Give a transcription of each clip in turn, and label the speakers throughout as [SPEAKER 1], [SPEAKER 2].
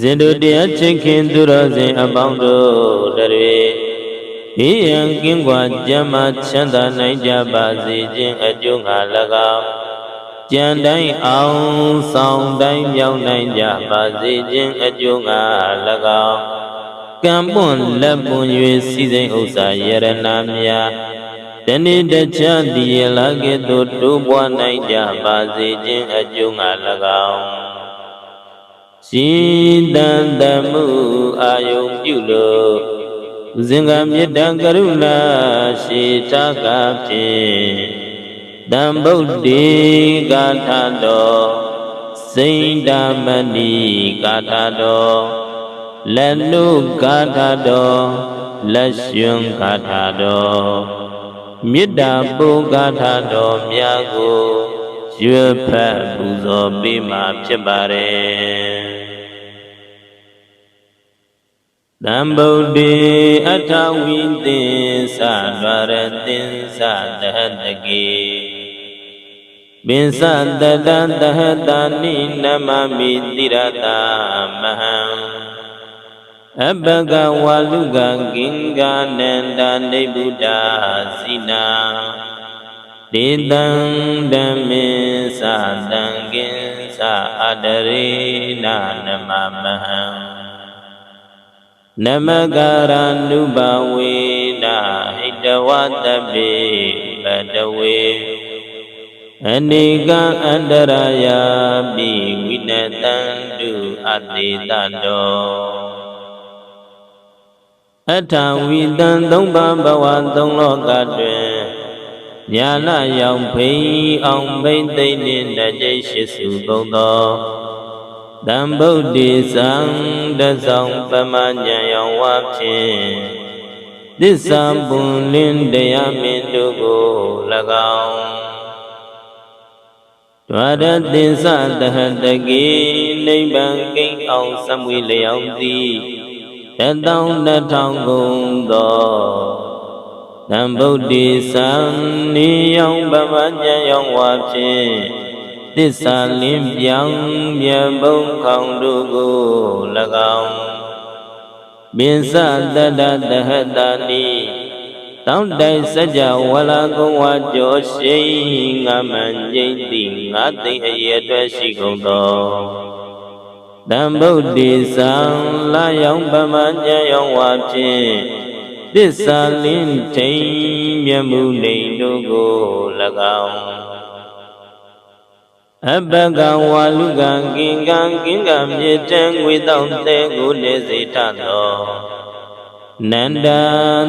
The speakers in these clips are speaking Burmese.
[SPEAKER 1] ဇင်တို့တရားချစ်ခင်သူတော်စင်အပေါင်းတို့တရေဘေးရန်ကင်းကွာကျမ်းမာချမ်းသာနိုင်ကြပါစေခြင်းအကျိုးငါ၎င်းကြံတိုင်းအောင်ဆောင်တိုင်းမြောက်နိုင်ကြပါစေခြင်းအကျိုးငါ၎င်းကံပွန်လက်ပွန်၍စီစဉ်ဥစ္စာယရနာများတနေ့တခြားတည်ရလာကဲ့သို့တိုးပွားနိုင်ကြပါစေခြင်းအကျိုးငါ၎င်း ရှင်တန်တမှုအာယုံပြုလို့ဇင်္ဂမေတ္တကရုဏာရှိတာကဖြင့်တံဗုဒ္ဓေဂါထာတော်စိန္ဒမဏိဂါထာတော်လက်နုဂါထာတော်လက်ရှင်ဂါထာတော်မေတ္တာပုဂါထာတော်များကို ရွတ်ဖတ်ပူဇော်ပေးမှာဖြစ်ပါတယ်တံဗုဒ္ဓေအထဝိသင်္သဒွရသင်္သတဟတကေပင်စတတတဟတာနိနမမိတိရတာမဟံအပကဝါလူကဂင်္ဂနန္တနိဗ္ဗုဒ္ဓစိနာ ဒေတံဓမ္မေသတံကင်္သအတရေနနမမဟံနမကာရနုဘဝေနာဟိတဝတပိပတဝေအနေကံအန္တရာယာပိဝိနတံတုအတေတတောအထဝိတံသုံးပါးဘဝသုံးလောကတွင် ညာနာယောင်ဖိအောင်ဘိမ့်သိမ့်နှင့်တကြိတ်ရှိစုကုန်သောတံဗုဒ္ဓေသံတဆောင်ပမညာယောဝဖြင့်သစ္စာပွန်လင်းတရားမင်းတို့ကို၎င်းဒွါရသင်္စတဟတကေနိဗ္ဗာန်ကိန်းအောင်စမွေလျောင်းသည်တတောင်းတထောင်ကုန်သော တံဗုဒ္ဓေသံနိယောင်ပမညာယောဝဖြင့်သစ္စာလင်းပြောင်းမြတ်ဘုံခေါင်တို့ကို၎င်းပင်စတတတဟတနိတောင်းတိုင်စကြဝဠာကုံဝါကြောရှိငါမန်ကျိမ့်သည်ငါသိအရေအတွက်ရှိကုန်သောတံဗုဒ္ဓေသံလာယောင်ပမညာယောဝါဖြင့် သစ္စာလင်းထိန်မြမှုနေတို့ကို၎င်းအပကဝါလူကံကင်ကံကင်ကံမြေတံငွေတောင်းတဲ့ကိုနေစေထသောနန္ဒာ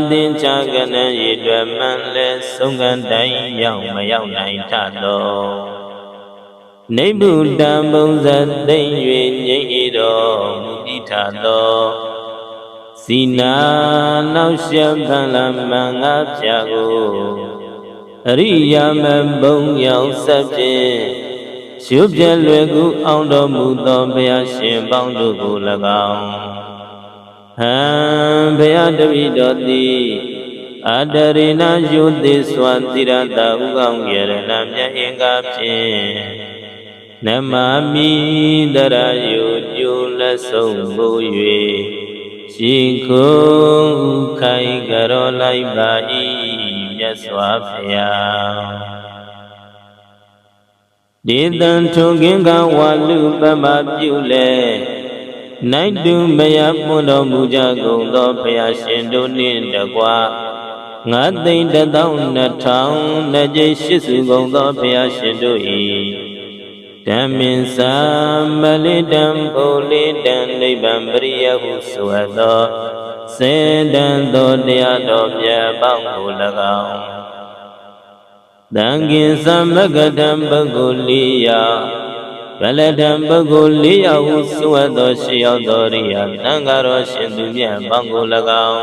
[SPEAKER 1] သင်္ချာကနရေတွယ်မှန်လဲဆုံးကံတိုင်းရောက်မရောက်နိုင်ထသောနိဗ္ဗုတံဘုံဇသိမ့်၍ငြိမ့်ဤတော်မူပြီးထသော စီနာနောက်ရှက်ဖန်လမန်ငါဖြာကိုအရိယာမဘုံရောက်ဆက်ဖြင့်ရှုပြလွယ်ကူအောင်တော်မူသောဘုရားရှင်ပေါင်းတို့ကို၎င်းဟံဘုရားတပည့်တော်သည်အတရိနာယုတိစွာတိရတာဥကောင်းရဏမြတ်အင်္ဂါဖြင့်နမမိတရယုကျိုးလက်ဆုံးမူ၍ ရှိခုခိုင်ကြရောလိုက်ပါ၏မြတ်စွာဘုရားဒေတံထုံကင်္ဂဝါလူပမပြုလေနိုင်တုမယပွန်တော်မူကြကုန်သောဘုရားရှင်တို့နှင့်တကွာငါသိမ့်တသောနှစ်ထောင်နှစ်ကျိရှိစုကုန်သောဘုရားရှင်တို့၏ ဓမ္မင်စာမလိတံဘုလိတံနိဗ္ဗာန်ပရိယဟုဆိုအပ်သောစေတံသောတရားတော်မြတ်ပေါင်းကို၎င်းတံကင်သမဂတံပုဂ္ဂိုလိယဗလထံပုဂ္ဂိုလိယဟုဆိုအပ်သောရှိရောက်သောရိယသံဃာတော်ရှင်သူမြတ်ပေါင်းကို၎င်း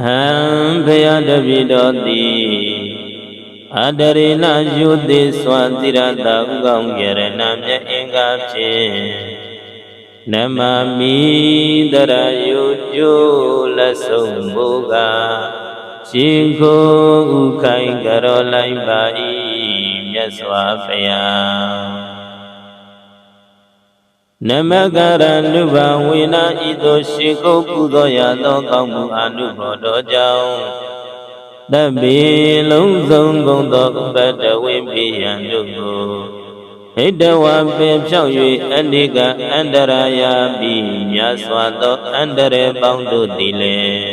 [SPEAKER 1] အံဘုရားတပိတော်သည် အတရေနယုတိစွာတိရတာဥကောင်းကြရဏမြတ်အင်္ဂါဖြင့်နမမိတရယုကျိုးလက်ဆုံးဘုရားရှင်ကိုဥခိုင်ကြရောလိုက်ပါ၏မြတ်စွာဘုရားနမကရနုဘဝေနဤသို့ရှိကုတ်ပူဇော်ရသောကောင်းမှုအနုဘောတော်ကြောင့် တပိလုံးစုံကုန်သောဥပတဝိပိယံတို့ကိုဟိတဝပင်ဖြောက်၍အန္တိကအန္တရာယာပိမြတ်စွာသောအန္တရေပေါင်းတို့သည်လည်း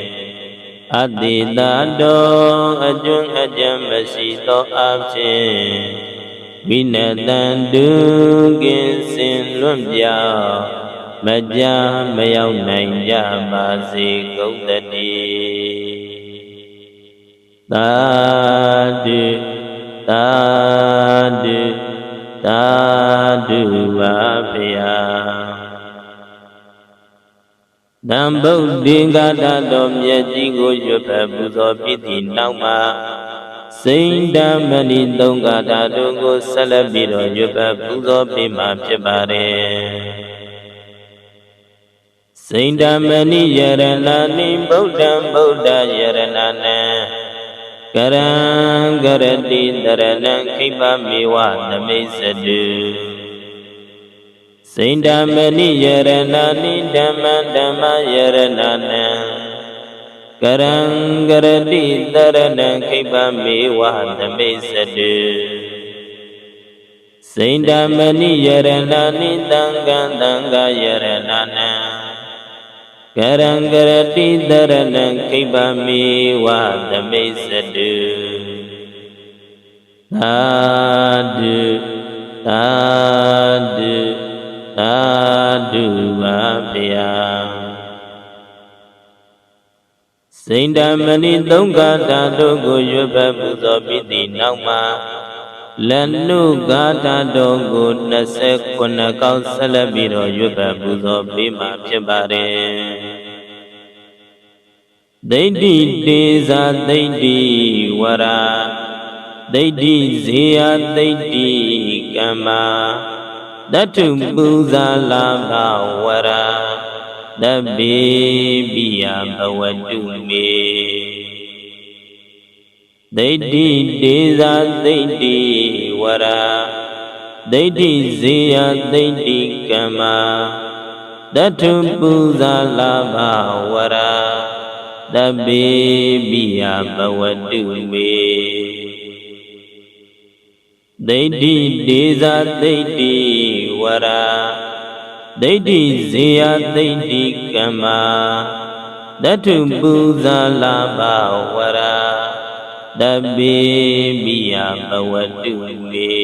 [SPEAKER 1] အတိတာတော်အကျွန်းအကြံမရှိသောအဖြစ်ဝိနတံတုကင်စင်လွတ်ပြောင်းမကြမရောက်နိုင်ကြပါစေကုန်တည်း သာဓုသာဓုသာဓုပါဗျာတံဗုဒ္ဓင်္ဂတာတော်မြတ်ကြီးကိုရွတ်ဖက်ပူဇော်ပြီးသည့်နောက်မှာစိန်တမဏိသုံးဂါထာတို့ကိုဆက်လက်ပြီးတော့ရွတ်ဖက်ပူဇော်ပေးမှာဖြစ်ပါတယ်စိန်တမဏိယရဏနိဗုဒ္ဓံဗုဒ္ဓယရဏနံ ကရံကရတိတရဏံခိပမေဝသမိစ္ဆတုစိန္ဒမဏိယရဏနိဓမ္မဓမ္မယရဏနံကရံကရတိတရဏံခိပမေဝသမိစ္ဆတုစိန္ဒမဏိယရဏနိတံကံတံဃာယရဏနံ ကရံကရတိတရဏံခိပမေဝသမိစ္ဆတုသာဓုသာဓုသာဓုပါဗျာစိန္ဒမဏိသုံးကာတာတို့ကိုရွတ်ပတ်ပူဇော်ပြီးသည့်နောက်မှာလနုဂါထာတော်ကို29ကောက်ဆက်လက်ပြီးတော့ရွတ်ပတ်ပူဇော်ပေးမှာဖြစ်ပါတယ် ဒိဋ္ဌိတေဇာဒိဋ္ဌိဝရာဒိဋ္ဌိဇေယဒိဋ္ဌိကမ္မာတထုပူဇာလာဘဝရာတပိပိယဘဝတုမေဒိဋ္ဌိတေဇာဒိဋ္ဌိဝရာဒိဋ္ဌိဇေယဒိဋ္ဌိကမ္မာတထုပူဇာလာဘဝရာ တပိပိယဘဝတုမေဒိဋ္ဌိဒေဇာဒိဋ္ဌိဝရာဒိဋ္ဌိဇေယဒိဋ္ဌိကမ္မာတထုပူဇာလာဘဝရာတပိပိယဘဝတုမေ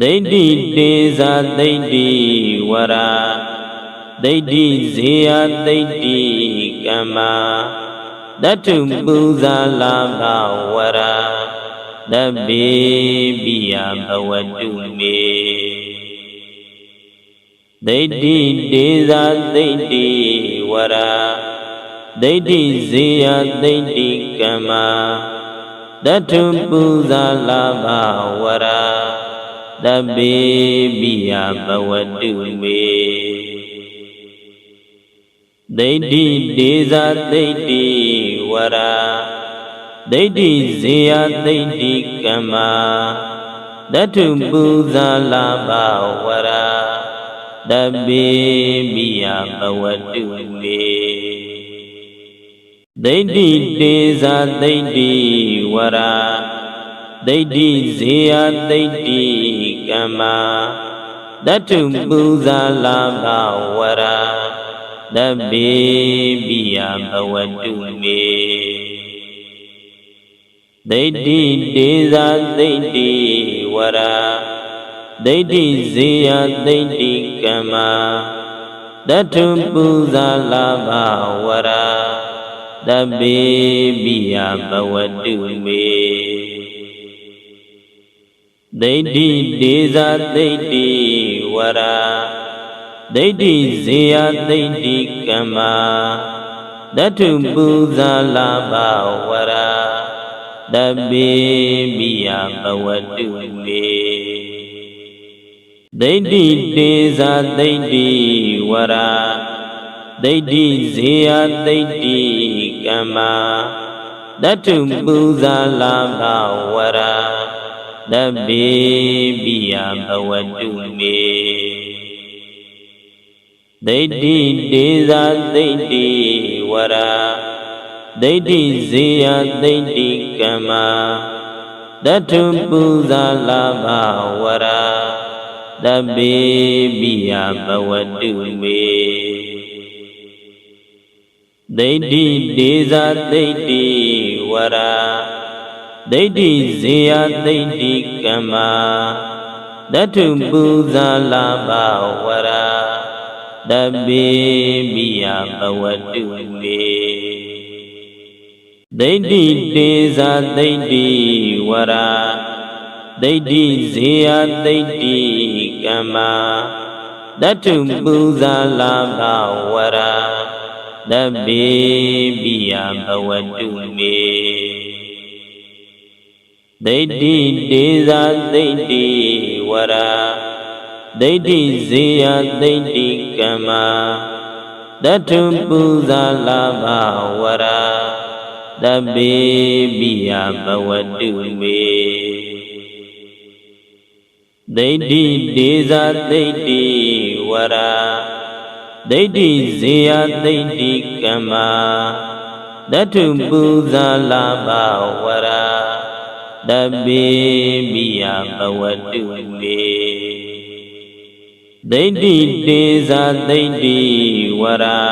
[SPEAKER 1] ဒိဋ္ဌိဒေဇာဒိဋ္ဌိဝရာ ဒိဋ္ဌိဇေယဒိဋ္ဌိကမ္မာတထုပူဇာလာဘဝရာတပိပိယဘဝတုမေဒိဋ္ဌိဒေဇာဒိဋ္ဌိဝရာဒိဋ္ဌိဇေယဒိဋ္ဌိကမ္မာတထုပူဇာလာဘဝရာတပိပိယဘဝတုမေ ဒိဋ္ဌိဒေဇာဒိဋ္ဌိဝရာဒိဋ္ဌိဇေယဒိဋ္ဌိကမ္မာတထုပူဇာလာဘဝရာတပိပိယဘဝတုမေဒိဋ္ဌိတေဇာဒိဋ္ဌိဝရာဒိဋ္ဌိဇေယဒိဋ္ဌိကမ္မာတထုပူဇာလာဘဝရာ တပိပိယဘဝတုမေဒိဋ္ဌိဒေဇာဒိဋ္ဌိဝရာဒိဋ္ဌိဇေယဒိဋ္ဌိကမ္မာတထုပူဇာလာဘဝရာတပိပိယဘဝတုမေဒိဋ္ဌိဒေဇာဒိဋ္ဌိဝရာ ဒိဋ္ဌိဇေယဒိဋ္ဌိကမ္မာတထုပူဇာလာဘဝရာတပိပိယဘဝတုမေဒိဋ္ဌိတေဇာဒိဋ္ဌိဝရာဒိဋ္ဌိဇေယဒိဋ္ဌိကမ္မာတထုပူဇာလာဘဝရာတတဗ္ဗေပိယဘဝတုမေ ဒိဋ္ဌိဒေဇာဒိဋ္ဌိဝရာဒိဋ္ဌိဇေယဒိဋ္ဌိကမ္မာတထုပူဇာလာဘဝရာတဗ္ဗေပိယဘဝတုမေဒိဋ္ဌိဒေဇာဒိဋ္ဌိဝရာဒိဋ္ဌိဇေယဒိဋ္ဌိကမ္မာတထုပူဇာလာဘဝရာ တဗ္ဗေပိယဘဝတုမေဒိဋ္ဌိတေဇာဒိဋ္ဌိဝရာဒိဋ္ဌိဇေယဒိဋ္ဌိကမ္မာတထုပူဇာလာဘဝရာတဗ္ဗေပိယဘဝတုမေဒိဋ္ဌိတေဇာဒိဋ္ဌိဝရာ ဒိဋ္ဌိဇေယဒိဋ္ဌိကမ္မာတထုပူဇာလာဘဝရာတဗ္ဗေပိယဘဝတုမေဒိဋ္ဌိဒေဇာဒိဋ္ဌိဝရာဒိဋ္ဌိဇေယဒိဋ္ဌိကမ္မာတထုပူဇာလာဘဝရာတဗ္ဗေပိယဘဝတုမေ ဒိဋ္ဌိတေဇာဒိဋ္ဌိဝရာ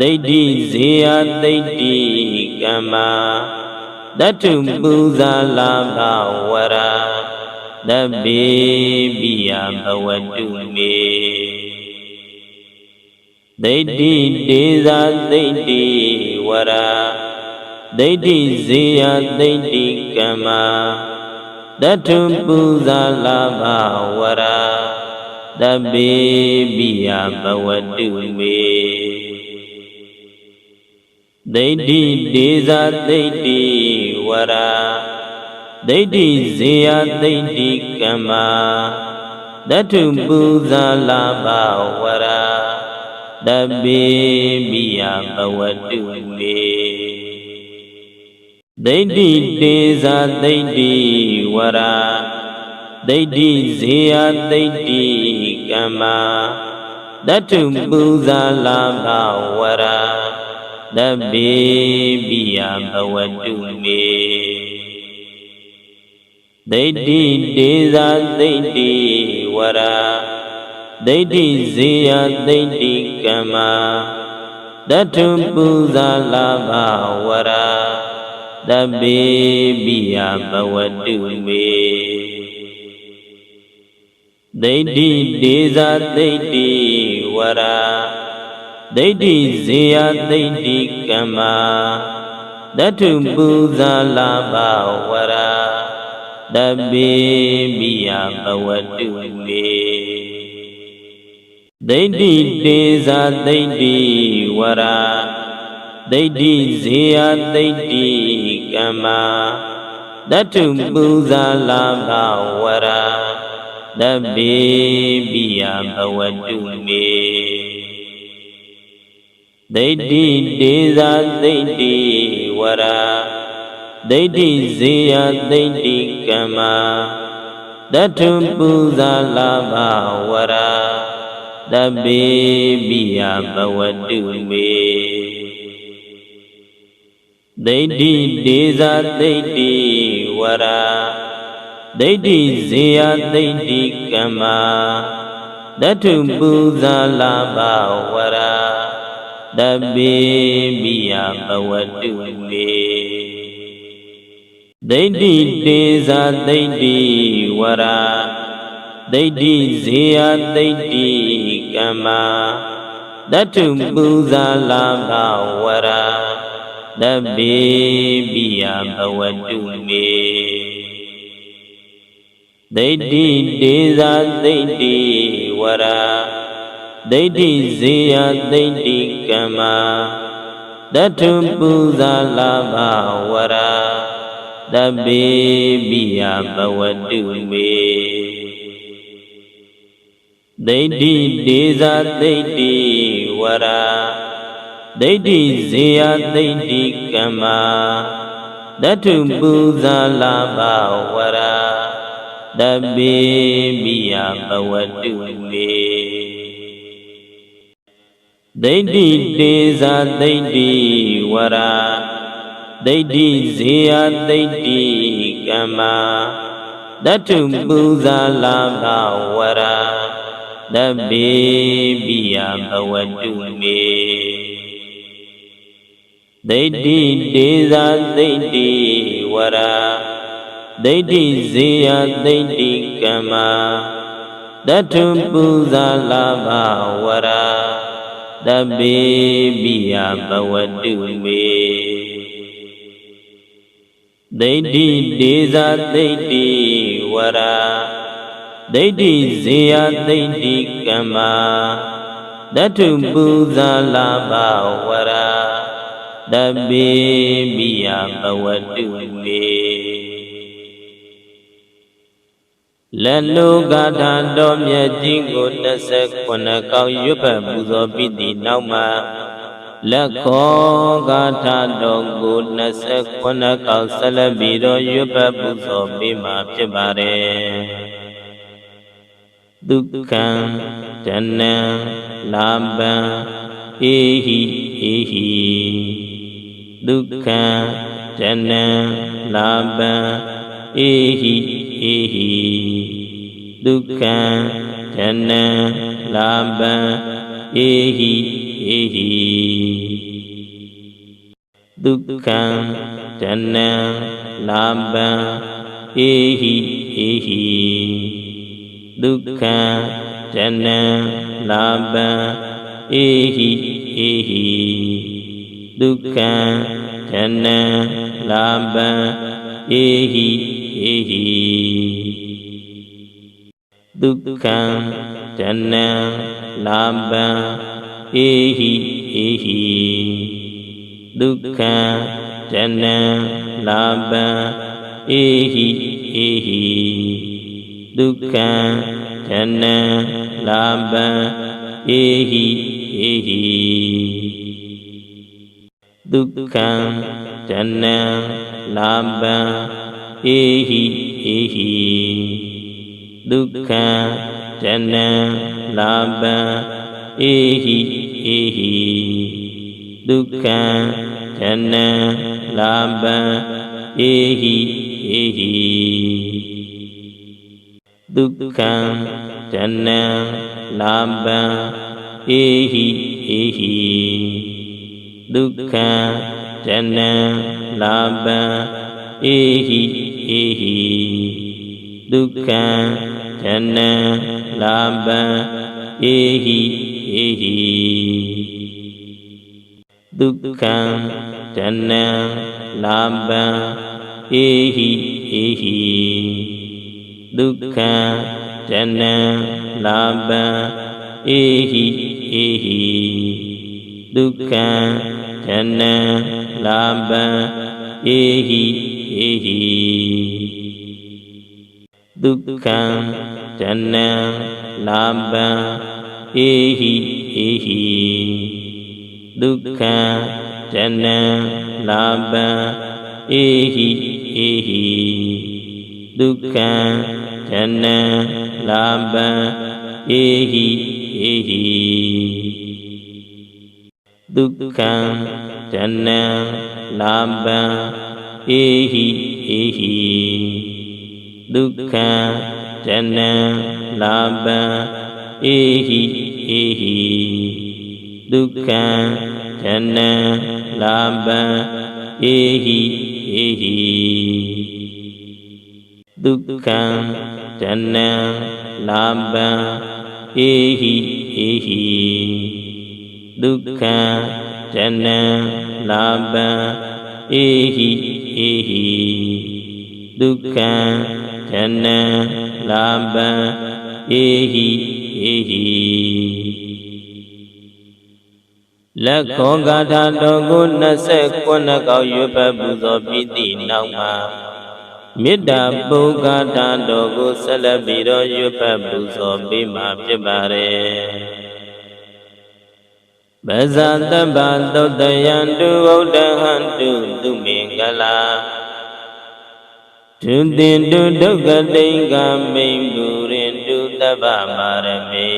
[SPEAKER 1] ဒိဋ္ဌိဇေယဒိဋ္ဌိကမ္မာတထုပူဇာလာဘဝရာတဗ္ဗေပိယဘဝတုမေဒိဋ္ဌိတေဇာဒိဋ္ဌိဝရာဒိဋ္ဌိဇေယဒိဋ္ဌိကမ္မာတထုပူဇာလာဘဝရာ တဗ္ဗေပိယဘဝတုမေဒိဋ္ဌိဒေဇာဒိဋ္ဌိဝရာဒိဋ္ဌိဇေယဒိဋ္ဌိကမ္မာတထုပူဇာလာဘဝရာတဗ္ဗေပိယဘဝတုမေဒိဋ္ဌိတေဇာဒိဋ္ဌိဝရာ ဒိဋ္ဌိဇေယဒိဋ္ဌိကမ္မာတထုပူဇာလာဘဝရာတဗ္ဗေပိယဘဝတုမေဒိဋ္ဌိတေဇာဒိဋ္ဌိဝရာဒိဋ္ဌိဇေယဒိဋ္ဌိကမ္မာတထုပူဇာလာဘဝရာတဗ္ဗေပိယဘဝတုမေ ဒိဋ္ဌိဒေဇာဒိဋ္ဌိဝရာဒိဋ္ဌိဇေယဒိဋ္ဌိကမ္မာတထုပူဇာလာဘဝရာတဗ္ဗေပိယဘဝတုမေဒိဋ္ဌိတေဇာဒိဋ္ဌိဝရာဒိဋ္ဌိဇေယဒိဋ္ဌိကမ္မာတထုပူဇာလာဘဝရာ တဗ္ဗေပိယဘဝတုမေဒိဋ္ဌိဒေဇာဒိဋ္ဌိဝရာဒိဋ္ဌိဇေယဒိဋ္ဌိကမ္မာတထုပူဇာလာဘဝရာတဗ္ဗေပိယဘဝတုမေဒိဋ္ဌိဒေဇာဒိဋ္ဌိဝရာ ဒိဋ္ဌိဇေယဒိဋ္ဌိကမ္မာတထုပူဇာလာဘဝရာတဗ္ဗေပိယဘဝတုမေဒိဋ္ဌိတေဇာဒိဋ္ဌိဝရာဒိဋ္ဌိဇေယဒိဋ္ဌိကမ္မာတထုပူဇာလာဘဝရာတဗ္ဗေပိယဘဝတုမေ ဒိဋ္ဌိဒေဇာဒိဋ္ဌိဝရာဒိဋ္ဌိဇေယဒိဋ္ဌိကမ္မာတထုပူဇာလာဘဝရာတဗ္ဗေပိယဘဝတုမေဒိဋ္ဌိဒေဇာဒိဋ္ဌိဝရာဒိဋ္ဌိဇေယဒိဋ္ဌိကမ္မာတထုပူဇာလာဘဝရာ တပိမိယဘဝတုမေဒိဋ္ဌိတေဇာဒိဋ္ဌိဝရာဒိဋ္ဌိဇေယဒိဋ္ဌိကမ္မာတတုပူဇာလာဘဝရာတပိပိယဘဝတုမေဒိဋ္ဌိတေဇာဒိဋ္ဌိဝရာ ဒိဋ္ဌိဇေယဒိဋ္ဌိကမ္မာတတုပူဇာလာဘဝရာတပိပိယဘဝတုမေဒိဋ္ဌိဒေဇာဒိဋ္ဌိဝရာဒိဋ္ဌိဇေယဒိဋ္ဌိကမ္မာတတုပူဇာလာဘဝရာတပိပိယဘဝတုမေ လက်လိုဂါထာတော်မြတ်ကြီးကို29ကောက်ရွတ်ဖတ်ပူဇော်ပြီးသည့်နောက်မှာလက်ခောဂါထာတော်ကို29ကောက်ဆက်လက်ပြီးတော့ရွတ်ဖတ်ပူဇော်ပြီးမှာဖြစ်ပါတယ်ဒုက္ခံဇနံလာပံအေဟိအေဟိဒုက္ခံဇနံလာပံ အေဟိအေဟိဒုက္ခံဇနံလာပံအေဟိအေဟိဒုက္ခံဇနံလာပံအေဟိအေဟိဒုက္ခံဇနံလာပံအေဟိအေဟိဒုက္ခံဇနံလာပံအေဟိအေဟိ ဒုက္ခံဇနံလာပံအေဟိအေဟိဒုက္ခံဇနံလာပံအေဟိအေဟိဒုက္ခံဇနံလာပံအေဟိအေဟိဒုက္ခံဇနံလာပံ အေဟိအေဟိဒုက္ခံဇနံလာပံအေဟိအေဟိဒုက္ခံဇနံလာပံအေဟိအေဟိဒုက္ခံဇနံလာပံအေဟိအေဟိဒုက္ခံဇနံလာပံ အေဟိအေဟိဒုက္ခံဇနံလာပံအေဟိအေဟိဒုက္ခံဇနံလာပံအေဟိအေဟိဒုက္ခံဇနံလာပံအေဟိအေဟိဒုက္ခံဇနံလာပံအေဟိအေဟိ ဒုက္ခံဇနံလာပံအေဟိအေဟိဒုက္ခံဇနံလာပံအေဟိအေဟိဒုက္ခံဇနံလာပံအေဟိအေဟိဒုက္ခံဇနံလာပံ အေဟိအေဟိဒုက္ခံဇနံလာပံအေဟိအေဟိဒုက္ခံဇနံလာပံအေဟိအေဟိဒုက္ခံဇနံလာပံအေဟိအေဟိဒုက္ခံဇနံလာပံ အေဟိအေဟိဒုက္ခံဇနံလာပံအေဟိအေဟိလက်ခောဂါထာတော်ကို29ကောက်ရွတ်ဖတ်ပူဇော်ပြီးသည့်နောက်မှာမေတ္တာပုဂ္ဂါထာတော်ကိုဆက်လက်ပြီးတော့ရွတ်ဖတ်ပူဇော်ပေးမှာဖြစ်ပါတယ် ပဇာတပ္ပသုတ်တယံတုဝုဒ္ဓဟံတုသူမင်္ဂလာဒုတင်တုဒုက္ခတိင်္ဂမိန်ပုရင်တုတပ္ပမာရမေ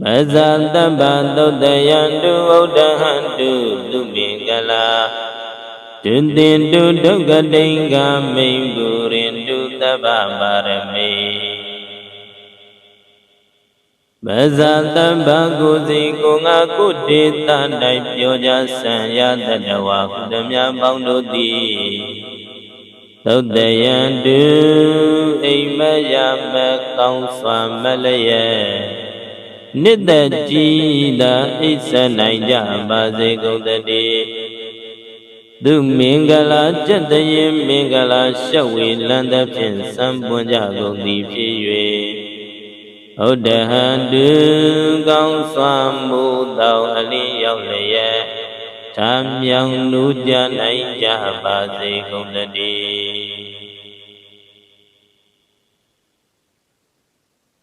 [SPEAKER 1] မဇာတပ္ပသုတ်တယံတုဩဒဟံတုသူမင်္ဂလာဒုတင်တုဒုက္ခတိင်္ဂမိန်ပုရင်တုတပ္ပမာရမေ မဇာတပ္ပကိုစီကိုငါကုတေတတိုင်ပြောကြဆံရတတဝါကုသမြပေါင်းတို့သည်သုတ်တယံတုအိမ်မယမကောင်းစွာမလျက်နိတ္တကြည်သာအိဆနိုင်ကြပါစေကုန်တည်းသူမင်္ဂလာကြက်တရင်မင်္ဂလာရှက်ဝေလန်းသဖြင့်စံပွန်ကြကုန်သည်ဖြစ်၍ ဟုတ်တဟံတုကောင်းစွာမှုသောအလင်းရောက်လျက်သာမြောင်လူကြနိုင်ကြပါစေကုန်တည်း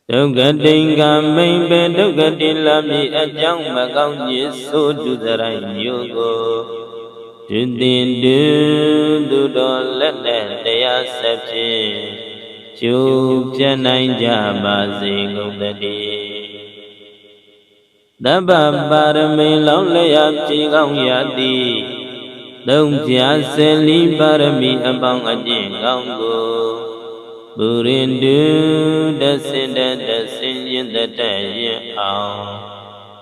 [SPEAKER 1] ဒုက္ခတိင်္ဂမိန်ပေဒုက္ခတိလမိအကြောင်းမကောင်းခြင်းဆိုတုသရိုင်းမျိုးကိုဒုတင်တုသူတော်လက်နဲ့တရားဆက်ဖြင့် ကျိုးပြနိုင်ကြပါစေကုန်တည်းတပ္ပပါရမေလောင်းလျက်ဖြေကောင်းရသည်သုံးပြဆယ်လီပါရမီအပေါင်းအကျင့်ကောင်းကိုပုရိန္တုတဆင်တတဆင်ရင်တတရင်အောင်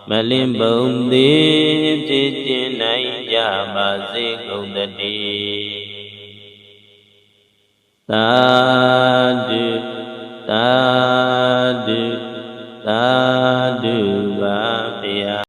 [SPEAKER 1] မလင်ပုံသေးဖြစ်ကျင်နိုင်ကြပါစေကုန်တည်း သာဓုသာဓုသာဓုပါဗျာ